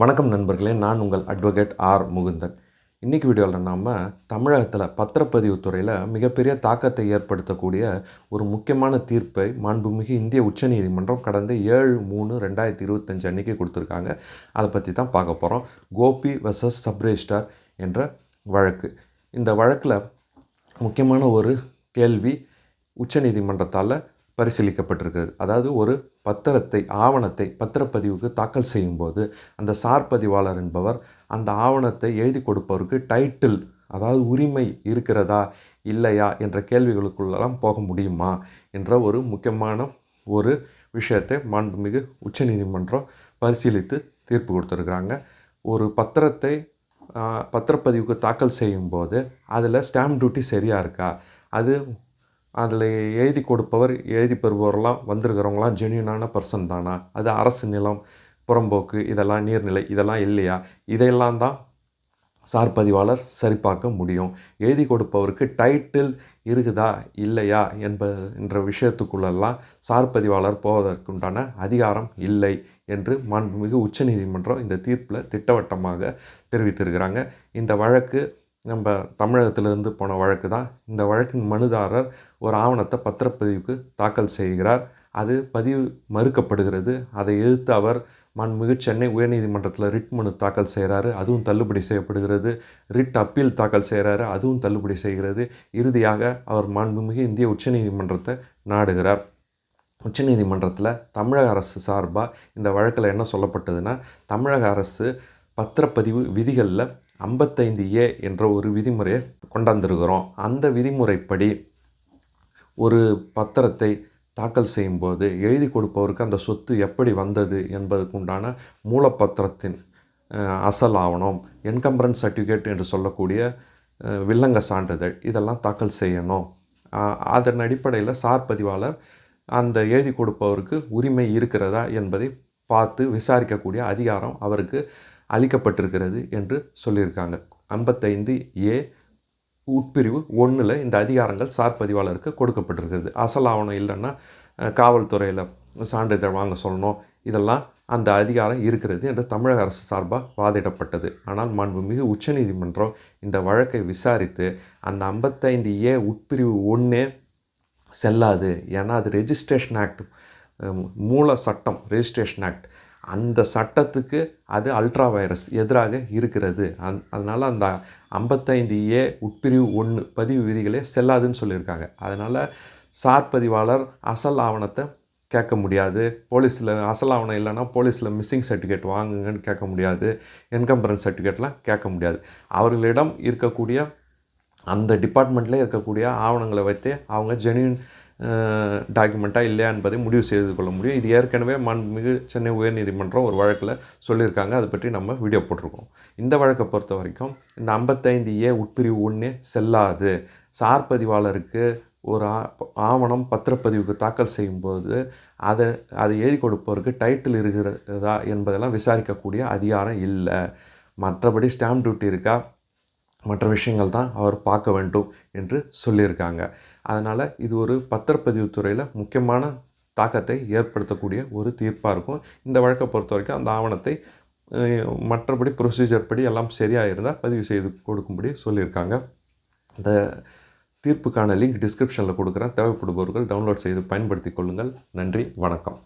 வணக்கம் நண்பர்களே நான் உங்கள் அட்வொகேட் ஆர். முகுந்தன். இன்றைக்கி வீடியோவில் நாம் தமிழகத்தில் பத்திரப்பதிவு துறையில் மிகப்பெரிய தாக்கத்தை ஏற்படுத்தக்கூடிய ஒரு முக்கியமான தீர்ப்பை மாண்புமிகு இந்திய உச்சநீதிமன்றம் கடந்த ஏழு மூணு ரெண்டாயிரத்தி இருபத்தஞ்சு அன்றைக்கி கொடுத்துருக்காங்க. அதை பற்றி தான் பார்க்க போகிறோம் கோபி வெர்சஸ் சப்ரேஸ்டார் என்ற வழக்கு. இந்த வழக்கில் முக்கியமான ஒரு கேள்வி உச்சநீதிமன்றத்தால் பரிசீலிக்கப்பட்டிருக்கிறது அதாவது ஒரு பத்திரத்தை ஆவணத்தை பத்திரப்பதிவுக்கு தாக்கல் செய்யும்போது அந்த சார் பதிவாளர் என்பவர் அந்த ஆவணத்தை எழுதி கொடுப்பவருக்கு டைட்டில் அதாவது உரிமை இருக்கிறதா இல்லையா என்ற கேள்விகளுக்குள்ளெல்லாம் போக முடியுமா என்ற ஒரு முக்கியமான ஒரு விஷயத்தை மாண்புமிகு உச்சநீதிமன்றம் பரிசீலித்து தீர்ப்பு கொடுத்துருக்குறாங்க. ஒரு பத்திரத்தை பத்திரப்பதிவுக்கு தாக்கல் செய்யும்போது அதில் ஸ்டாம்ப் டியூட்டி சரியாக இருக்கா? அது அதில் எழுதி கொடுப்பவர் எழுதி பெறுபவரெல்லாம் வந்திருக்கிறவங்களாம் ஜென்யூனான பர்சன் தானா? அது அரசு நிலம் புறம்போக்கு இதெல்லாம் நீர்நிலை இதெல்லாம் இல்லையா? இதையெல்லாம் தான் சார் பதிவாளர் சரிபார்க்க முடியும். எழுதி கொடுப்பவருக்கு டைட்டில் இருக்குதா இல்லையா என்ப என்ற விஷயத்துக்குள்ளெல்லாம் சார் பதிவாளர் போவதற்குண்டான அதிகாரம் இல்லை என்று மாண்புமிகு உச்சநீதிமன்றம் இந்த தீர்ப்பில் திட்டவட்டமாக தெரிவித்திருக்கிறாங்க. இந்த வழக்கு நம்ம தமிழகத்திலிருந்து போன வழக்கு தான். இந்த வழக்கின் மனுதாரர் ஒரு ஆவணத்தை பத்திரப்பதிவுக்கு தாக்கல் செய்கிறார். அது பதிவு மறுக்கப்படுகிறது. அதை எதிர்த்து அவர் மாண்புமிகு சென்னை உயர்நீதிமன்றத்தில் ரிட் மனு தாக்கல் செய்கிறாரு. அதுவும் தள்ளுபடி செய்யப்படுகிறது. ரிட் அப்பீல் தாக்கல் செய்கிறாரு. அதுவும் தள்ளுபடி செய்கிறது. இறுதியாக அவர் மாண்புமிகு இந்திய உச்சநீதிமன்றத்தை நாடுகிறார். உச்சநீதிமன்றத்தில் தமிழக அரசு சார்பாக இந்த வழக்கில் என்ன சொல்லப்பட்டதுன்னா தமிழக அரசு பத்திரப்பதிவு விதிகளில் ஐம்பத்தைந்து ஏ என்ற ஒரு விதிமுறையை கொண்டாந்துருக்கிறோம். அந்த விதிமுறைப்படி ஒரு பத்திரத்தை தாக்கல் செய்யும்போது எழுதி கொடுப்பவருக்கு அந்த சொத்து எப்படி வந்தது என்பதற்குண்டான மூலப்பத்திரத்தின் அசல் ஆவணம் என்கம்பரன்ஸ் சர்டிஃபிகேட் என்று சொல்லக்கூடிய வில்லங்க சான்றிதழ் இதெல்லாம் தாக்கல் செய்யணும். அதன் அடிப்படையில் சார் பதிவாளர் அந்த எழுதி கொடுப்பவருக்கு உரிமை இருக்கிறதா என்பதை பார்த்து விசாரிக்கக்கூடிய அதிகாரம் அவருக்கு அளிக்கப்பட்டிருக்கிறது என்று சொல்லியிருக்காங்க. ஐம்பத்தைந்து ஏ உட்பிரிவு ஒன்றில் இந்த அதிகாரங்கள் சார் பதிவாளருக்கு கொடுக்கப்பட்டிருக்கிறது. அசல் ஆவணம் இல்லைன்னா காவல்துறையில் சான்றிதழ் வாங்க சொல்லணும். இதெல்லாம் அந்த அதிகாரம் இருக்கிறது என்று தமிழக அரசு சார்பாக வாதிடப்பட்டது. ஆனால் மாண்புமிகு உச்சநீதிமன்றம் இந்த வழக்கை விசாரித்து அந்த ஐம்பத்தைந்து ஏ உட்பிரிவு ஒன்றே செல்லாது. ஏன்னா அது ரெஜிஸ்ட்ரேஷன் ஆக்ட் மூல சட்டம் ரெஜிஸ்ட்ரேஷன் ஆக்ட். அந்த சட்டத்துக்கு அது அல்ட்ரா வைரஸ் எதிராக இருக்கிறது. அந் அதனால் அந்த ஐம்பத்தைந்து ஏ உட்பிரிவு ஒன்று பதிவு விதிகளே செல்லாதுன்னு சொல்லியிருக்காங்க. அதனால் சார் பதிவாளர் அசல் ஆவணத்தை கேட்க முடியாது. போலீஸில் அசல் ஆவணம் இல்லைன்னா போலீஸில் மிஸ்ஸிங் சர்டிஃபிகேட் வாங்குங்கன்னு கேட்க முடியாது. என்கம்பரன்ஸ் சர்டிஃபிகேட்லாம் கேட்க முடியாது. அவர்களிடம் இருக்கக்கூடிய அந்த டிபார்ட்மெண்ட்லேயே இருக்கக்கூடிய ஆவணங்களை வைத்து அவங்க ஜெனியூன் டாக்குமெண்ட்டாக இல்லையா என்பதை முடிவு செய்து கொள்ள முடியும். இது ஏற்கனவே மாண்புமிகு சென்னை உயர்நீதிமன்றம் ஒரு வழக்கில் சொல்லியிருக்காங்க. அதை பற்றி நம்ம வீடியோ போட்டிருக்கோம். இந்த வழக்கை பொறுத்த வரைக்கும் இந்த ஐம்பத்தைந்து ஏ உட்பிரிவு ஒன்றே செல்லாது. சார் பதிவாளருக்கு ஒரு ஆ- ஆவணம் பத்திரப்பதிவுக்கு தாக்கல் செய்யும்போது அதை அதை எழுதி கொடுப்பவருக்கு டைட்டில் இருக்கிறதா என்பதெல்லாம் விசாரிக்கக்கூடிய அதிகாரம் இல்லை. மற்றபடி ஸ்டாம்ப் டியூட்டி இருக்கா? மற்ற விஷயங்கள் தான் அவர் பார்க்க வேண்டும் என்று சொல்லியிருக்காங்க. அதனால் இது ஒரு பத்திரப்பதிவு துறையில் முக்கியமான தாக்கத்தை ஏற்படுத்தக்கூடிய ஒரு தீர்ப்பாக இருக்கும். இந்த வழக்கை பொறுத்த வரைக்கும் அந்த ஆவணத்தை மற்றபடி ப்ரொசீஜர் படி எல்லாம் சரியாக இருந்தால் பதிவு செய்து கொடுக்கும்படி சொல்லியிருக்காங்க. இந்த தீர்ப்புக்கான லிங்க் டிஸ்கிரிப்ஷனில் கொடுக்குறேன். தேவைப்படுபவர்கள் டவுன்லோட் செய்து பயன்படுத்தி கொள்ளுங்கள். நன்றி. வணக்கம்.